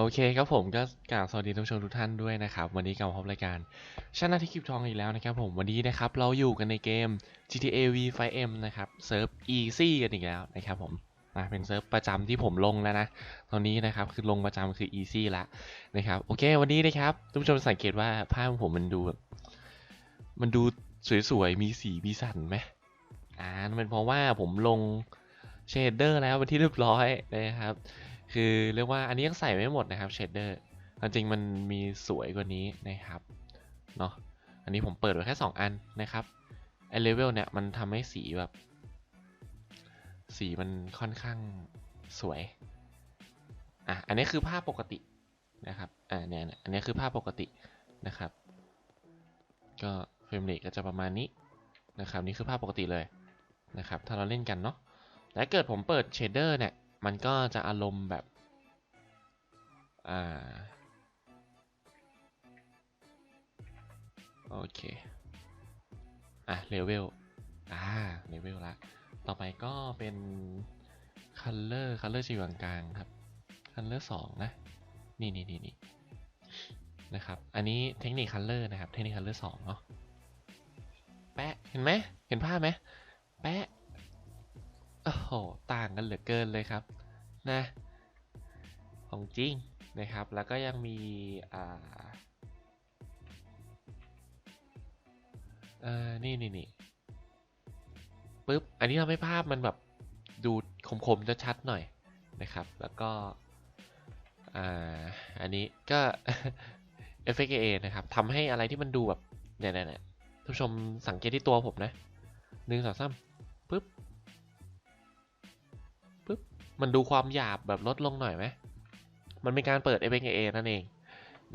โอเคครับผมก็กล่าวสวัสดีท่านผู้ชมทุกท่านด้วยนะครับ วันนี้กลับมาพบรายการชนะที่คลิปทองอีกแล้วนะครับผมวันนี้นะครับเราอยู่กันในเกม GTA V 5M นะครับเซิร์ฟ Easy กันอีกแล้วนะครับผมอะเป็นเซิร์ฟประจำที่ผมลงแล้วนะ ตอนนี้นะครับคือลงประจำคือ Easy ละนะครับโอเค วันนี้นะครับท่านผู้ชมสังเกตว่าภาพของผมมันดูแบบมันดูสวยๆมีสีมีสันไหมอ่านั่นเป็นเพราะว่าผมลงเชดเดอร์แล้วเป็นที่เรียบร้อยนะครับ คือเรียกว่าอันนี้ยังใส่ไม่หมดนะครับเชดเดอร์จริงๆมันมีสวยกว่านี้นะครับเนาะอันนี้ผมเปิดไว้แค่ 2 อันนะครับไอเลเวลเนี่ยมันทำให้สีแบบ สีมันค่อนข้างสวยอะอันนี้คือภาพปกตินะครับอ่าเนี่ยอันนี้คือภาพปกตินะครับ ก็เฟรมเรทก็จะประมาณนี้นะครับนี่คือภาพปกติเลยนะครับถ้าเราเล่นกันเนาะแต่เกิดผมเปิดเชดเดอร์เนี่ย มันก็จะอารมณ์แบบ อ่า โอเค อะเลเวล อ่าเลเวลละ ต่อไปก็เป็นคัลเลอร์คัลเลอร์จะอยู่กลางๆครับคัลเลอร์สองนะ นี่นี่นี่นี่นะครับ อันนี้เทคนิคคัลเลอร์นะครับ เทคนิคคัลเลอร์สองเนาะ แปะ เห็นไหม เห็นภาพไหม แปะ โอ้โห ต่างกันเหลือเกินเลยครับนะ ของจริงนะครับ แล้วก็ยังมีอ่าเออนี่นี่นี่ปึ๊บ อันนี้ทำให้ภาพมันแบบดูคมๆจะชัดหน่อยนะครับ แล้วก็ อ่า อันนี้ก็ FXA นะครับทำให้อะไรที่มันดูแบบเนี่ยเนี่ยเนี่ยท่านผู้ชมสังเกตที่ตัวผมนะหนึ่งสองสามปึ๊บ มันดูความหยาบแบบลดลงหน่อยไหมมันเป็นการเปิด FXA นั่นเอง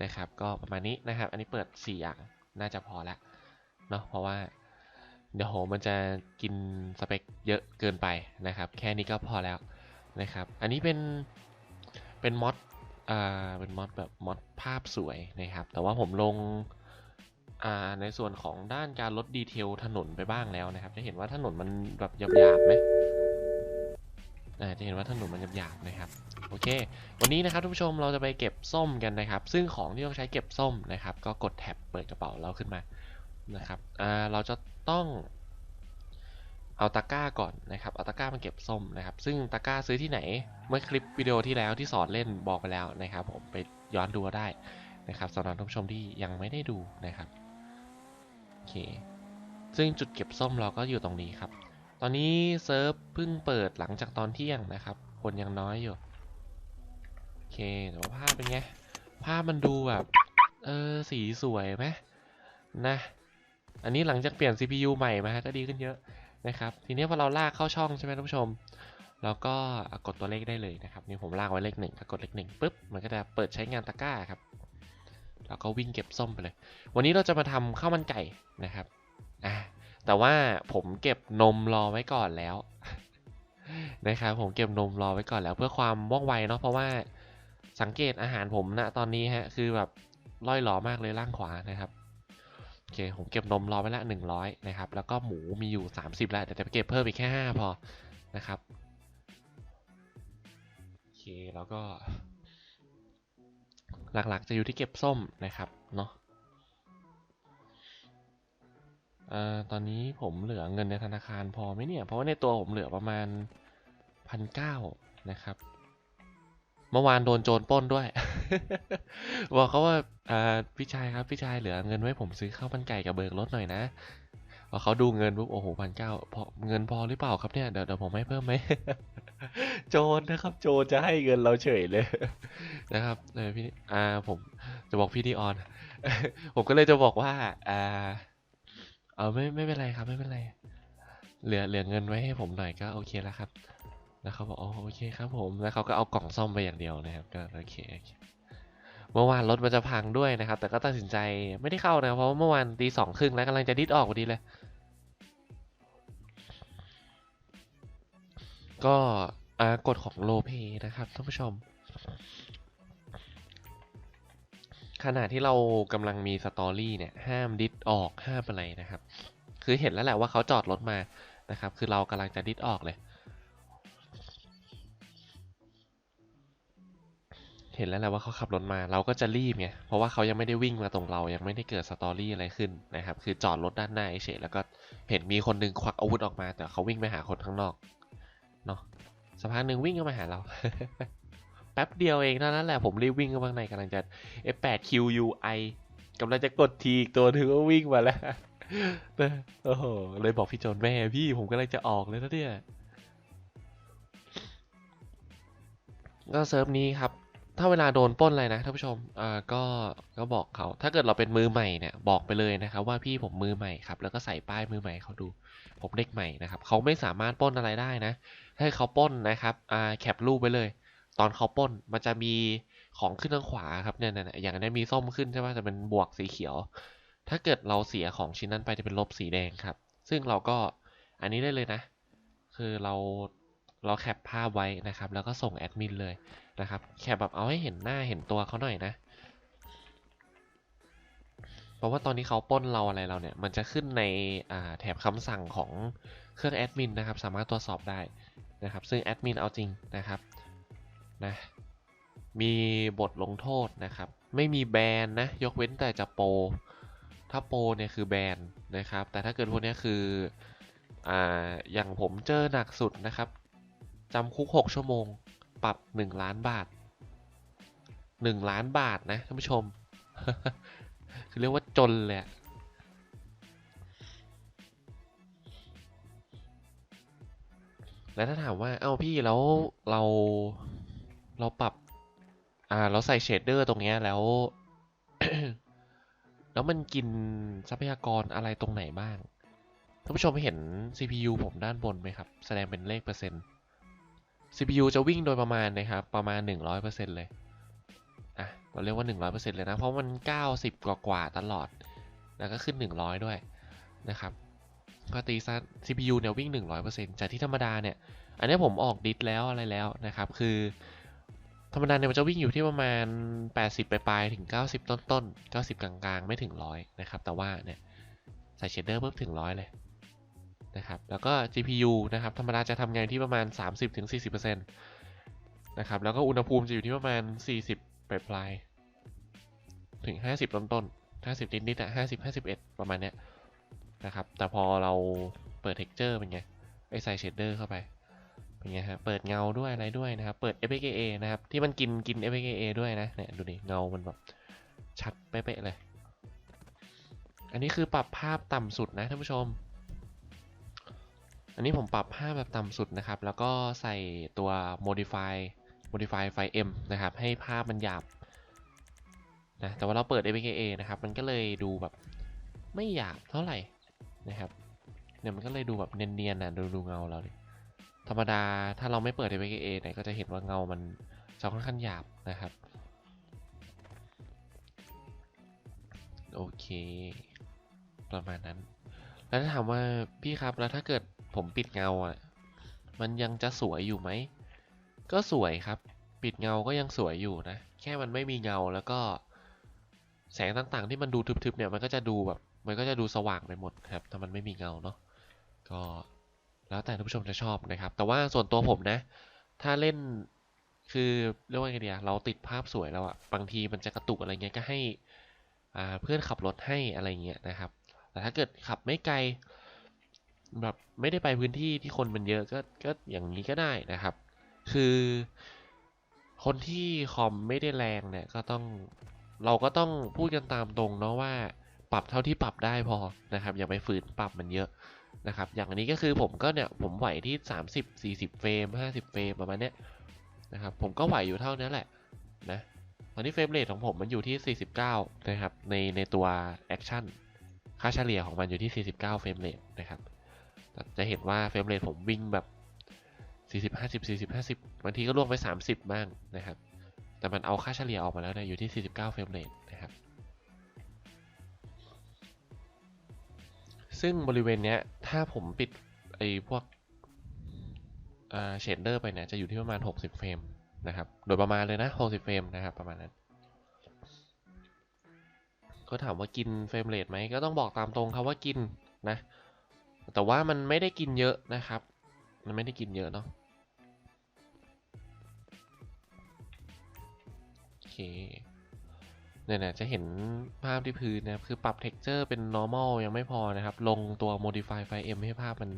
นะครับ ก็ประมาณนี้นะครับ อันนี้เปิด 4 อย่างน่าจะพอแล้วเนาะเพราะว่าเดี๋ยวโหมันจะกินสเปคเยอะเกินไปนะครับ แค่นี้ก็พอแล้วนะครับ อันนี้เป็นเป็นมอดอ่าเป็นมอดแบบมอดภาพสวยนะครับ แต่ว่าผมลงอ่าในส่วนของด้านการลดดีเทลถนนไปบ้างแล้วนะครับ จะเห็นว่าถนนมันแบบหยาบๆไหม จะเห็นว่าถนนมันหยาบๆนะครับโอเค วันนี้นะครับทุกผู้ชมเราจะไปเก็บส้มกันนะครับ ซึ่งของที่ต้องใช้เก็บส้มนะครับ ก็กดแท็บเปิดกระเป๋าเราขึ้นมานะครับอ่าเราจะต้องเอาตะกร้าก่อนนะครับเอาตะกร้ามาเก็บส้มนะครับ ซึ่งตะกร้าซื้อที่ไหนเมื่อคลิปวิดีโอที่แล้วที่สอนเล่นบอกไปแล้วนะครับ ผมไปย้อนดูได้นะครับสำหรับท่านผู้ชมที่ยังไม่ได้ดูนะครับโอเคซึ่งจุดเก็บส้มเราก็อยู่ตรงนี้ครับ อนนี้เซิร์ฟเพิ่งเปิดหลังจากตอนเที่ยงนะครับ คนยังน้อยอยู่ โอเคแต่ว่าภาพเป็นไง ภาพมันดูแบบ เออ สีสวยไหมนะ อันนี้หลังจากเปลี่ยน CPU ใหม่มาก็ดีขึ้นเยอะนะครับ ทีนี้พอเราลากเข้าช่องใช่ไหมท่านผู้ชมเราก็กดตัวเลขได้เลยนะครับ นี่ผมลากไว้เลขหนึ่งก็กดเลขหนึ่งปุ๊บ มันก็จะเปิดใช้งานตะกร้าครับ แล้วก็วิ่งเก็บส้มไปเลย วันนี้เราจะมาทำข้าวมันไก่นะครับ อ่า แต่ว่าผมเก็บนมรอไว้ก่อนแล้วนะครับผมเก็บนมรอไว้ก่อนแล้วเพื่อความว่องไวเนาะเพราะว่าสังเกตอาหารผมนะตอนนี้ฮะคือแบบล่อยหลอมากเลยล่างขวานะครับโอเคผมเก็บนมรอไว้ละ100นะครับแล้วก็หมูมีอยู่ 30แล้วแต่จะไปเก็บเพิ่มอีกแค่5พอนะครับโอเคแล้วก็ หลักๆจะอยู่ที่เก็บส้มนะครับเนาะ เอ่อตอนนี้ผมเหลือเงินในธนาคารพอไหมเนี่ย เพราะว่าในตัวผมเหลือประมาณพันเก้านะครับ เมื่อวานโดนโจรปล้นด้วย บอกเขาว่าอ่าพี่ชายครับพี่ชายเหลือเงินไว้ผมซื้อข้าวมันไก่กับเบิกรถหน่อยนะพอเขาดูเงินปุ๊บโอ้โหพันเก้าพอเงินพอหรือเปล่าครับเนี่ยเดี๋ยวเดี๋ยวผมให้เพิ่มไหม โจรนะครับ โจรจะให้เงินเราเฉยเลย นะครับเออพี่อ่าผมจะบอกพี่ดีออน ผมก็เลยจะบอกว่าอ่า เออไม่ไม่เป็นไรครับไม่เป็นไร เหลือเหลือเงินไว้ให้ผมหน่อยก็โอเคแล้วครับ แล้วเขาบอกอ๋อโอเคครับผม แล้วเขาก็เอากล่องซ่อมไปอย่างเดียวนะครับ ก็โอเคโอเคเมื่อวานรถมันจะพังด้วยนะครับ แต่ก็ตัดสินใจไม่ได้เข้านะเพราะว่าเมื่อวานตีสองครึ่งแล้วกำลังจะดิดออกพอดีเลย ก็อากฎของโลเพนะครับท่านผู้ชม ขณะที่เรากำลังมีสตอรี่เนี่ยห้ามดิสออกห้ามอะไรนะครับ คือเห็นแล้วแหละว่าเขาจอดรถมานะครับ คือเรากำลังจะดิสออกเลย เห็นแล้วแหละว่าเขาขับรถมา เราก็จะรีบไงเพราะว่าเขายังไม่ได้วิ่งมาตรงเรายังไม่ได้เกิดสตอรี่อะไรขึ้นนะครับ คือจอดรถด้านหน้าเฉยแล้วก็เห็นมีคนหนึงควักอาวุธออกมา แต่เขาวิ่งไปหาคนข้างนอกเนาะสักพักหนึ่งวิ่งเข้ามาหาเรา แป๊บเดียวเองเท่านั้นแหละผมรีบวิ่งเข้ามาข้างในกำลังจะ F8 QUI กำลังจะกดทีอีกตัวหนึงก็วิ่งมาแล้วนะโอ้โหเลยบอกพี่โจนแม่พี่ผมกำลังจะออกเลยนะเนี่ยก็เซิร์ฟนี้ครับ ถ้าเวลาโดนป้นอะไรนะท่านผู้ชมอ่าก็ก็บอกเขา ถ้าเกิดเราเป็นมือใหม่เนี่ยบอกไปเลยนะครับว่าพี่ผมมือใหม่ครับ แล้วก็ใส่ป้ายมือใหม่เขาดู ผมเด็กใหม่นะครับเขาไม่สามารถป้นอะไรได้นะถ้าเขาป้นนะครับอ่าแคปรูปไปเลย ตอนเขาป้นมันจะมีของขึ้นทางขวาครับเนี่ยเนี่ยอย่างนี้มีส้มขึ้นใช่ไหมจะเป็นบวกสีเขียว ถ้าเกิดเราเสียของชิ้นนั้นไปจะเป็นลบสีแดงครับ ซึ่งเราก็อันนี้ได้เลยนะ คือเราเราแคปภาพไว้นะครับ แล้วก็ส่งแอดมินเลยนะครับ แคปแบบเอาให้เห็นหน้าเห็นตัวเขาหน่อยนะ เพราะว่าตอนนี้เขาป้นเราอะไรเราเนี่ย มันจะขึ้นในแถบคำสั่งของเครื่องแอดมินนะครับ สามารถตรวจสอบได้นะครับ ซึ่งแอดมินเอาจริงนะครับ นะ มีบทลงโทษนะครับ ไม่มีแบนนะ ยกเว้นแต่จะโป ถ้าโปเนี่ยคือแบนนะครับ แต่ถ้าเกิดพวกนี้คืออ่าอย่างผมเจอหนักสุดนะครับจำคุก 6 ชั่วโมง ปรับ 1 ล้านบาท 1 ล้านบาทนะท่านผู้ชม คือเรียกว่าจนเลยอะแล้วถ้าถามว่า เอ้าพี่แล้วเรา เราปรับ อ่า เราใส่เชดเดอร์ตรงเนี้ยแล้ว แล้วมันกินทรัพยากรอะไรตรงไหนบ้าง ท่านผู้ชมเห็น CPU ผมด้านบนไหมครับ แสดงเป็นเลขเปอร์เซ็นต์ CPU จะวิ่งโดยประมาณนะครับ ประมาณ 100%เลย อะ เราเรียกว่า 100%เลยนะ เพราะมัน 90 กว่ากว่าตลอด แล้วก็ขึ้น 100 ด้วยนะครับก็ตีซะ CPU เนี่ยวิ่ง 100%จากที่ธรรมดาเนี่ย อันนี้ผมออกดิสแล้วอะไรแล้วนะครับ คือ ธรรมดาเนี่ยมันจะวิ่งอยู่ที่ประมาณ 80 ปลายๆถึง 90 ต้นๆ90 กลางๆ ไม่ถึง 100 นะครับ แต่ว่าเนี่ยใส่เชดเดอร์ปุ๊บถึง 100 เลยนะครับ แล้วก็ GPU นะครับ ธรรมดาจะทำงานที่ประมาณ 30-40%นะครับ แล้วก็อุณหภูมิจะอยู่ที่ประมาณ 40 ปลายปลายๆถึง 50 ต้นๆ50 นิดๆอะ50 51 ประมาณเนี้ยนะครับ แต่พอเราเปิด texture เป็นไง ไอใส่เชดเดอร์เข้าไป เป็นไงฮะเปิดเงาด้วยอะไรด้วยนะครับ เปิด FXAA นะครับ ที่มันกินกิน FXAA ด้วยนะ เนี่ยดูดิเงามันแบบชัดเป๊ะเลย อันนี้คือปรับภาพต่ำสุดนะท่านผู้ชม อันนี้ผมปรับภาพแบบต่ำสุดนะครับ แล้วก็ใส่ตัว modify modify ไฟ M นะครับ ให้ภาพมันหยาบนะ แต่ว่าเราเปิด FXAA นะครับ มันก็เลยดูแบบไม่หยาบเท่าไหร่นะครับ เนี่ยมันก็เลยดูแบบเนียนๆนะดูดูเงาเราดิ ธรรมดาถ้าเราไม่เปิด FXAA เนี่ยก็จะเห็นว่าเงามันจะค่อนข้างหยาบนะครับ โอเค ประมาณนั้น แล้วถ้าถามว่าพี่ครับแล้วถ้าเกิดผมปิดเงาอะ มันยังจะสวยอยู่ไหม ก็สวยครับ ปิดเงาก็ยังสวยอยู่นะ แค่มันไม่มีเงาแล้วก็ แสงต่างๆ ที่มันดูทึบๆเนี่ยมันก็จะดูแบบ มันก็จะดูสว่างไปหมดครับ ถ้ามันไม่มีเงาเนาะก็ แล้วแต่ท่านผู้ชมจะชอบนะครับ แต่ว่าส่วนตัวผมนะ ถ้าเล่นคือเรียกว่าไงเดียเราติดภาพสวยแล้วอะบางทีมันจะกระตุกอะไรเงี้ยก็ให้อ่าเพื่อนขับรถให้อะไรเงี้ยนะครับ แต่ถ้าเกิดขับไม่ไกลแบบไม่ได้ไปพื้นที่ที่คนมันเยอะก็ก็อย่างนี้ก็ได้นะครับ คือคนที่คอมไม่ได้แรงเนี่ยก็ต้องเราก็ต้องพูดกันตามตรงเนาะว่าปรับเท่าที่ปรับได้พอนะครับ อย่าไปฝืนปรับมันเยอะ นะครับ อย่างนี้ก็คือผมก็เนี่ยผมไหวที่ 30 40 เฟรม 50 เฟรมประมาณเนี้ยนะครับ ผมก็ไหวอยู่เท่านี้แหละนะ ตอนนี้เฟรมเรทของผมมันอยู่ที่ 49 นะครับ ในในตัวแอคชั่น ค่าเฉลี่ยของมันอยู่ที่ 49 เฟรมเรทนะครับ จะเห็นว่าเฟรมเรทผมวิ่งแบบ40 50 40 50บางทีก็ล่วงไป 30 บ้างนะครับ แต่มันเอาค่าเฉลี่ยออกมาแล้วเนี่ยอยู่ที่ 49 เฟรมเรทนะครับ ซึ่งบริเวณเนี้ย ถ้าผมปิดไอ้พวกเชดเดอร์ไปเนี่ย จะอยู่ที่ประมาณ 60 เฟรมนะครับ โดยประมาณเลยนะ 60 เฟรมนะครับประมาณนั้น ก็ถามว่ากินเฟรมเรทไหม ก็ต้องบอกตามตรงครับว่ากินนะ แต่ว่ามันไม่ได้กินเยอะนะครับ มันไม่ได้กินเยอะเนาะเค เนี่ยนะจะเห็นภาพที่พื้นนะครับคือปรับ texture เป็น normal ยังไม่พอนะครับ ลงตัว modify ไฟ M ให้ภาพมัน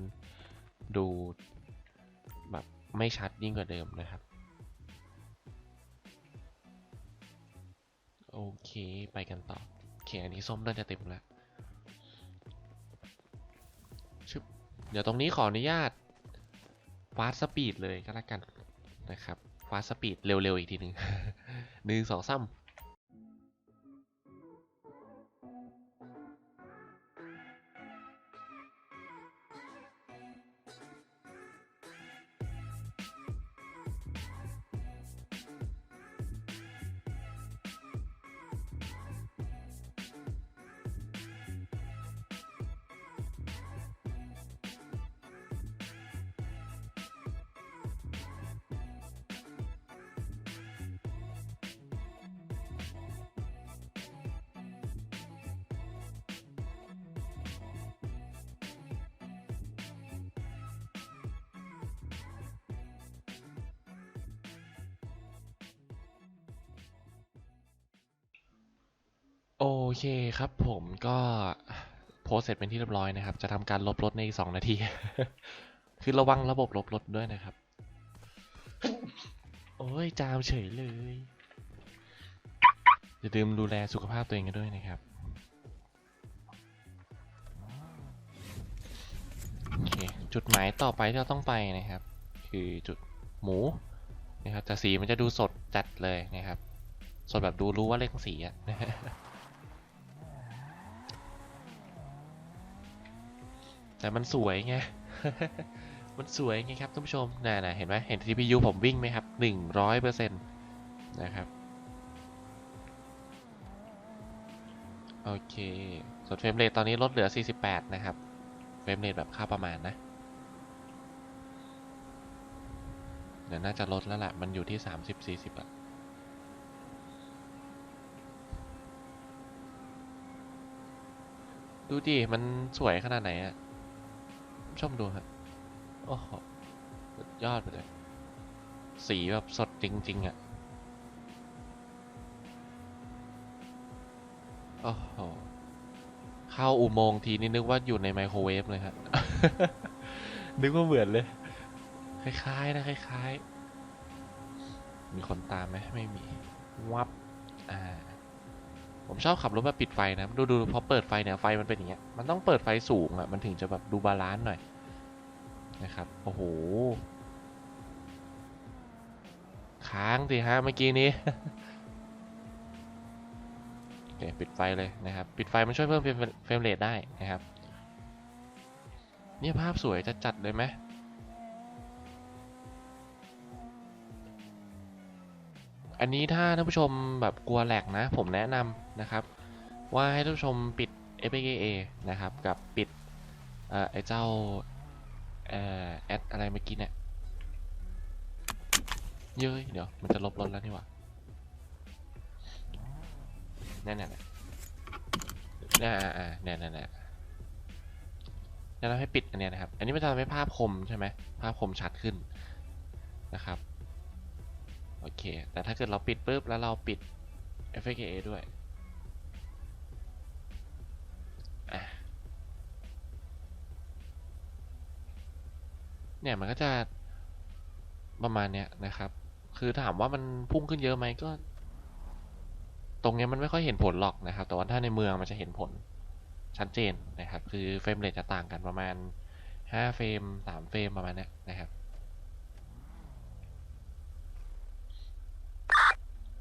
ดูแบบไม่ชัดยิ่งกว่าเดิมนะครับ โอเค ไปกันต่อโอเคอันนี้ส้มน่าจะเต็มแล้วชึบเดี๋ยวตรงนี้ขออนุญาตฟาสสปีดเลยก็แล้วกันนะครับฟาสสปีดเร็วๆ อีกทีหนึ่งหนึ่งสองสาม อเคครับผมก็โพสเสร็จเป็นที่เรียบร้อยนะครับ จะทำการลบรถในอีกสองนาที คือระวังระบบลบรถด้วยนะครับ โอ้ยจามเฉยเลย อย่าลืมดูแลสุขภาพตัวเองกันด้วยนะครับ โอเค จุดหมายต่อไปที่เราต้องไปนะครับ คือจุดหมูนะครับแต่สีมันจะดูสดจัดเลยนะครับ สดแบบดูรู้ว่าเล่นสีอะ แต่มันสวยไง มันสวยไงครับท่านผู้ชมน่ะนะเห็นไหมเห็น CPU ผมวิ่งไหมครับหนึ่งร้อยเปอร์เซ็นต์นะครับโอเคส่วนเฟรมเรทตอนนี้ลดเหลือ 48 นะครับ เฟรมเรทแบบค่าประมาณนะ เดี๋ยวน่าจะลดแล้วแหละ มันอยู่ที่ 30-40อะดูดิ มันสวยขนาดไหนอะ ชมดูฮะโอ้โหยอดไปเลย สีแบบสดจริง ๆ อะ โอ้โห เข้าอุโมงค์ทีนี่นึกว่าอยู่ในไมโครเวฟเลยฮะ นึกว่าเหมือนเลย คล้ายๆ นะ คล้าย ๆ มีคนตามไหมไม่มี วับ อ่า ผมชอบขับรถแบบปิดไฟนะดูดูพอเปิดไฟเนี่ยไฟมันเป็นอย่างเงี้ยมันต้องเปิดไฟสูงอะมันถึงจะแบบดูบาลานซ์หน่อยนะครับโอ้โหค้างสิฮะเมื่อกี้นี้โอเคปิดไฟเลยนะครับ ปิดไฟมันช่วยเพิ่มเฟรมเฟรมเรทได้นะครับเนี่ยภาพสวยจะจัดเลยไหม อันนี้ถ้าท่านผู้ชมแบบกลัวแหลกนะ ผมแนะนำนะครับ ว่าให้ท่านผู้ชมปิด FPGA นะครับ กับปิดอไอ้เจ้าแอดอะไรเมื่อกี้เนี่ยเย้ยเดี๋ยวมันจะลบรถแล้วนี่หว่าแน่ๆน่ะน่าอ่าเนี่ยนี่ยเนี่ยแนะนำให้ปิดอันนี้นะครับ อันนี้มันจะทำให้ภาพคมใช่ไหมภาพคมชัดขึ้นนะครับ โอเค แต่ถ้าเกิดเราปิดปุ๊บแล้วเราปิด FPGA ด้วยเนี่ยมันก็จะประมาณเนี้ยนะครับ คือถามว่ามันพุ่งขึ้นเยอะไหมก็ ตรงเนี้ยมันไม่ค่อยเห็นผลหรอกนะครับ แต่ว่าถ้าในเมืองมันจะเห็นผลชัดเจนนะครับ คือเฟรมเรทจะต่างกันประมาณ5เฟรม3เฟรมประมาณเนี้ยนะครับ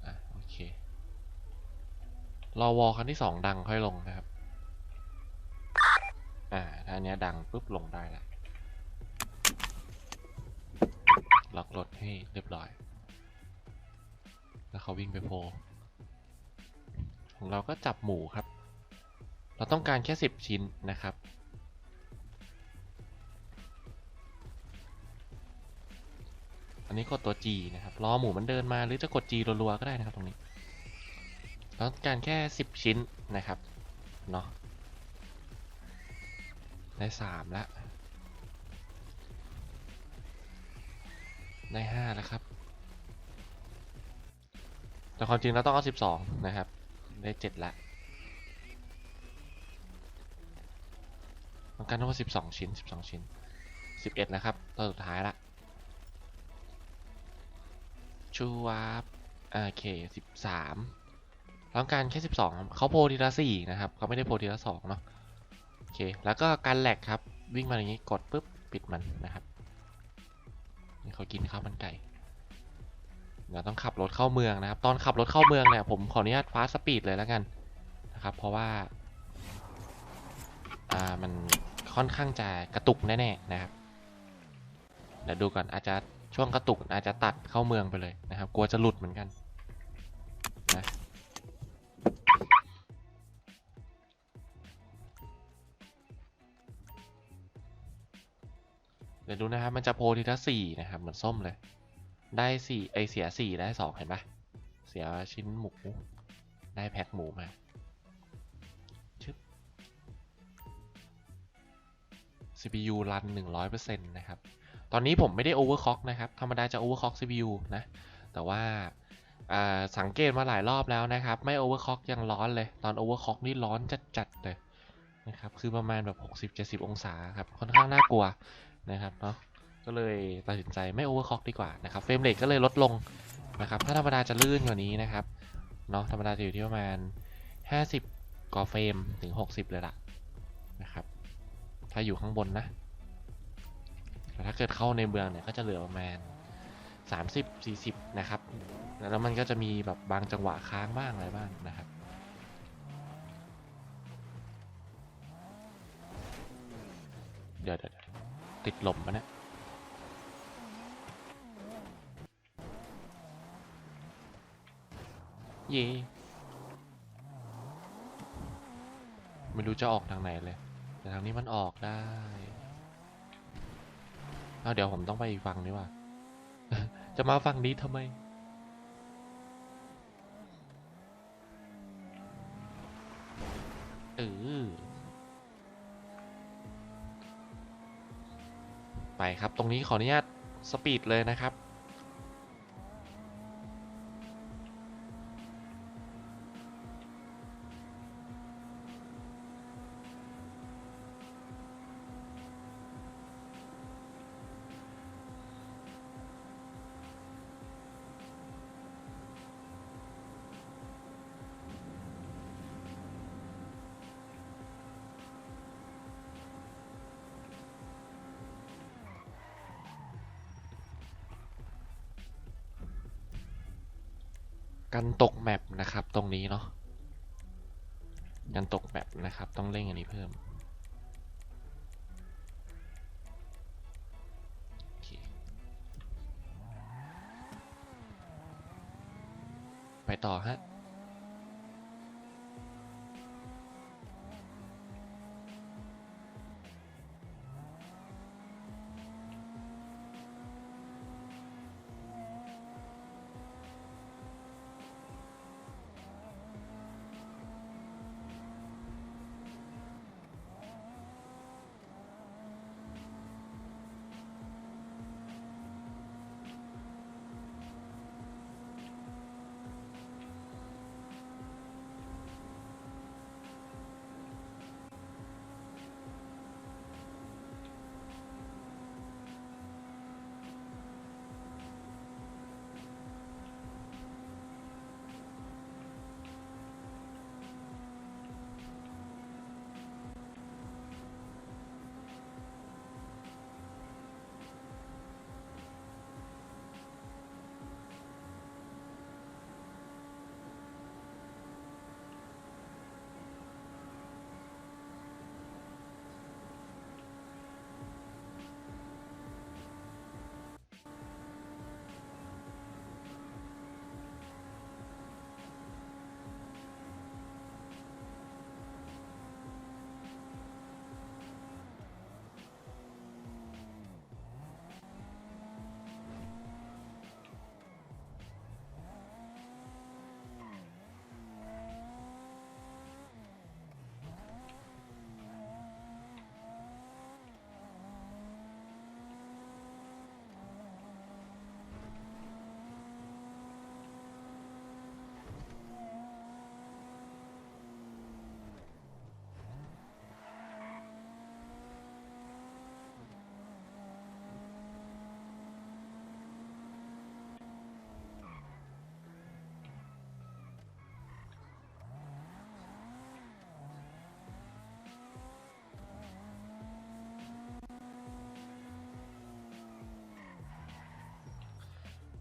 อะโอเค รอวอลคันที่สองดังค่อยลงนะครับ อ่า ถ้าอันเนี้ยดังปุ๊บลงได้ล้วล็อกรถให้เรียบร้อย แล้วเขาวิ่งไปโพ ของเราก็จับหมูครับ เราต้องการแค่สิบชิ้นนะครับอันนี้กดตัว G นะครับรอหมูมันเดินมาหรือจะกด G รัวๆก็ได้นะครับตรงนี้ เราต้องการแค่สิบชิ้นนะครับ เนาะได้สามแล้วได้ห้าแล้วครับ แต่ความจริงเราต้องเอาสิบสองนะครับ ได้เจ็ดละต้องการทั้งหมดสิบสองชิ้นสิบสองชิ้นสิบเอ็ดนะครับตัวสุดท้ายละชูวาบโอเคสิบสาม ต้องการแค่สิบสองเขาโพทีละสี่นะครับเขาไม่ได้โพทีละสองเนาะโอเคแล้วก็การแหลกครับวิ่งมาอย่างนี้กดปุ๊บปิดมันนะครับนี่เขากินข้าวมันไก่เราต้องขับรถเข้าเมืองนะครับ ตอนขับรถเข้าเมืองเนี่ยผมขออนุญาตฟาสต์สปีดเลยแล้วกันนะครับ เพราะว่าอ่ามันค่อนข้างจะกระตุกแน่ๆนะครับเดี๋ยวดูก่อนอาจจะช่วงกระตุกอาจจะตัดเข้าเมืองไปเลยนะครับ กลัวจะหลุดเหมือนกัน ดี๋ยวดูนะครับ มันจะโพทีละสี่นะครับ เหมือนส้มเลย ได้สี่ไอเสียสี่ได้สองเห็นปะเสียชิ้นหมู ได้แพ็คหมูมาชึบ CPU รัน100%นะครับ ตอนนี้ผมไม่ได้ overclock นะครับ ธรรมดาจะ overclock CPU นะ แต่ว่าอ่าสังเกตมาหลายรอบแล้วนะครับ ไม่ overclock ยังร้อนเลย ตอน overclock นี่ร้อนจัดๆเลยนะครับ คือประมาณแบบ 60-70 องศาครับ ค่อนข้างน่ากลัว นะครับเนาะก็เลยตัดสินใจไม่ overclock ดีกว่านะครับเฟรมเรทก็เลยลดลงนะครับถ้าธรรมดาจะลื่นกว่านี้นะครับเนาะธรรมดาจะอยู่ที่ประมาณ 50กว่าเฟรมถึง 60 เลยล่ะนะครับถ้าอยู่ข้างบนนะแต่ถ้าเกิดเข้าในเมืองเนี่ยก็จะเหลือประมาณ 30 40 นะครับ แล้วมันก็จะมีแบบบางจังหวะค้างบ้างอะไรบ้างนะครับเดี๋ยวเดี๋ยว ติดลมปะเนี่ยเย่ไม่รู้จะออกทางไหนเลย แต่ทางนี้มันออกได้เอาเดี๋ยวผมต้องไปอีกฝั่งนี้ว่ะจะมาฝั่งนี้ทำไม เออ ไปครับ ตรงนี้ขออนุญาตสปีดเลยนะครับ กันตกแมปนะครับตรงนี้เนาะกันตกแมปนะครับ ต้องเร่งอันนี้เพิ่มไปต่อฮะ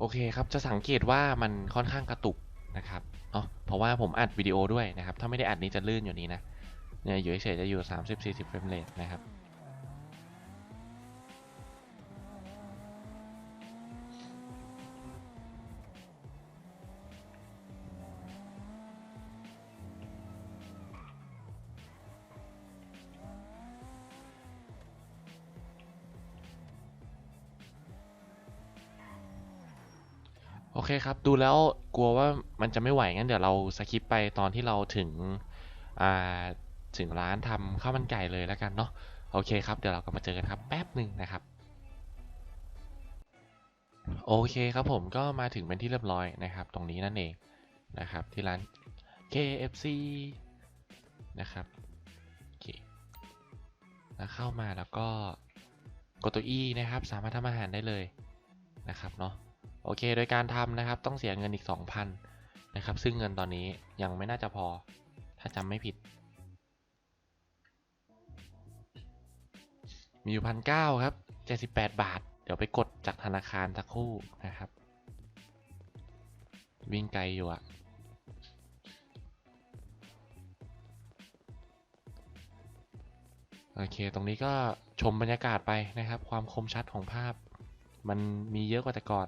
โอเคครับ จะสังเกตว่ามันค่อนข้างกระตุกนะครับเนาะเพราะว่าผมอัดวิดีโอด้วยนะครับ ถ้าไม่ได้อัดนี้จะลื่นอยู่นี้นะ เนี่ยอยู่เฉยๆจะอยู่ 30-40เฟรมเรทนะครับ โอเคครับ ดูแล้วกลัวว่ามันจะไม่ไหว งั้นเดี๋ยวเราสคิปไปตอนที่เราถึงอ่าถึงร้านทำข้าวมันไก่เลยแล้วกันเนาะโอเคครับ เดี๋ยวเรากลับมาเจอกันครับแป๊บหนึ่งนะครับ โอเคครับผมก็มาถึงเป็นที่เรียบร้อยนะครับ ตรงนี้นั่นเองนะครับ ที่ร้าน KFC นะครับโอเคแล้วเข้ามาแล้วก็กดตัว E นะครับ สามารถทำอาหารได้เลยนะครับเนาะ โอเค โดยการทำนะครับต้องเสียเงินอีก 2,000นะครับ ซึ่งเงินตอนนี้ยังไม่น่าจะพอ ถ้าจำไม่ผิด มีอยู่พันเก้าครับ78บาท เดี๋ยวไปกดจากธนาคารสักคู่นะครับ วิ่งไกลอยู่อะโอเค ตรงนี้ก็ชมบรรยากาศไปนะครับ ความคมชัดของภาพ มันมีเยอะกว่าแต่ก่อน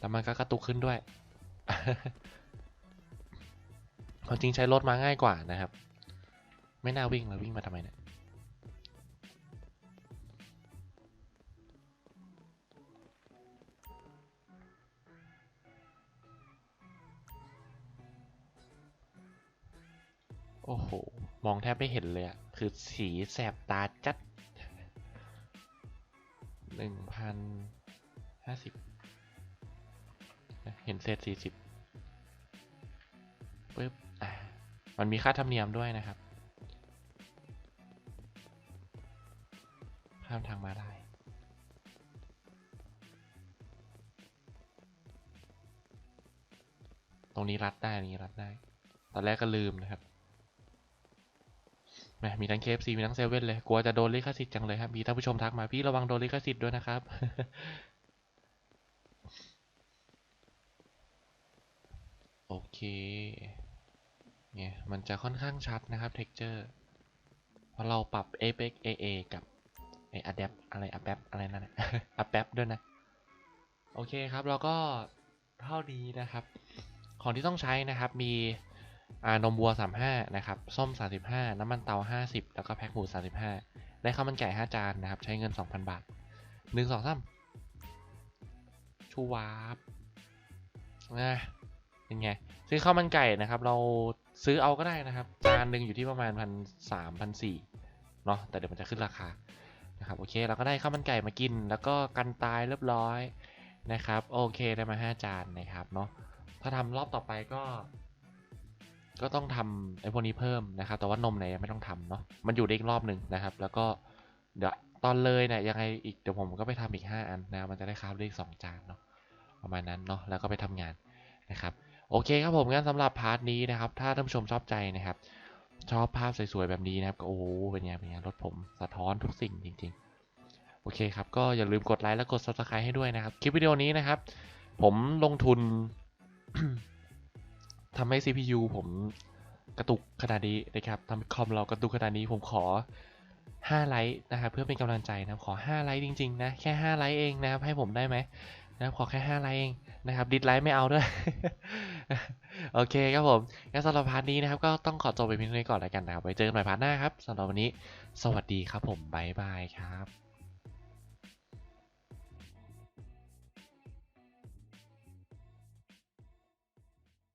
แล้วมันก็กระตุกขึ้นด้วยความจริงใช้รถมาง่ายกว่านะครับ ไม่น่าวิ่งเลยวิ่งมาทำไมเนี่ยโอ้โห มองแทบไม่เห็นเลยอะคือสีแสบตาจัดหนึ่งพันห้าสิบ ห็นเศษสี่สิบปึ๊บมันมีค่าธรรมเนียมด้วยนะครับข้ามทางมาได้ตรงนี้รัดได้ตรงนี้รัดได้ ตอนแรกก็ลืมนะครับแมมีทั้ง KFC มีทั้งเซเว่นเลย กลัวจะโดนลิขสิทธิ์จังเลยครับ มีท่านผู้ชมทักมาพี่ระวังโดนลิขสิทธิ์ด้วยนะครับ โอ เคเนี่ยมันจะค่อนข้างชัดนะครับ texture เพราะเราปรับ apex aa กับไอ adapt อะไร adapt อะไรนั่นแหละ adapt ด้วยนะ โอเคครับเราก็เท่านี้นะครับ ของที่ต้องใช้นะครับมีอ่านมวัว 35 นะครับ ส้ม 35 น้ำมันเตา 50 แล้วก็แพ็คหมู35 ได้ข้าวมันไก่ 5 จานนะครับ ใช้เงิน 2,000 บาท 1 2 3 ชูวาบนะ เป็นไง ซื้อข้าวมันไก่นะครับ เราซื้อเอาก็ได้นะครับ จานหนึ่งอยู่ที่ประมาณพันสามพันสี่เนาะแต่เดี๋ยวมันจะขึ้นราคานะครับโอเคเราก็ได้ข้าวมันไก่มากิน แล้วก็กันตายเรียบร้อยนะครับโอเคได้มา 5 จานนะครับเนาะถ้าทำรอบต่อไปก็ ก็ต้องทำไอ้พวกนี้เพิ่มนะครับ แต่ว่านมเนี่ยไม่ต้องทำเนาะมันอยู่ได้อีกรอบหนึ่งนะครับ แล้วก็เดี๋ยวตอนเลยเนี่ยยังไงอีกเดี๋ยวผมก็ไปทำอีก 5 อันนะมันจะได้คราฟได้อีกสองจานเนาะประมาณนั้นเนาะแล้วก็ไปทำงานนะครับ โอเคครับผมงั้นสำหรับพาร์ทนี้นะครับ ถ้าท่านผู้ชมชอบใจนะครับ ชอบภาพสวยๆแบบนี้นะครับก็โอ้โหเป็นไงเป็นไงรถผมสะท้อนทุกสิ่งจริง ๆ โอเคครับ ก็อย่าลืมกดไลค์และกด subscribe ให้ด้วยนะครับ คลิปวิดีโอนี้นะครับ ผมลงทุนทำให้ CPU ผมกระตุกขนาดนี้นะครับทำให้คอมเรากระตุกขนาดนี้ผมขอ 5 ไลค์นะครับเพื่อเป็นกำลังใจนะขอ 5 ไลค์จริง ๆ นะ แค่ 5 ไลค์เองนะครับให้ผมได้ไหม นะขอแค่5ไลค์เองนะครับดิสไลค์ไม่เอาด้วยโอเคครับผมงั้นสำหรับพาร์ทนี้นะครับ ก็ต้องขอจบไปเพียงเท่านี้ก่อนแล้วกันนะครับไว้เจอกันใหม่พาร์ทหน้าครับสำหรับวันนี้ สวัสดีครับผมบ๊ายบายครับ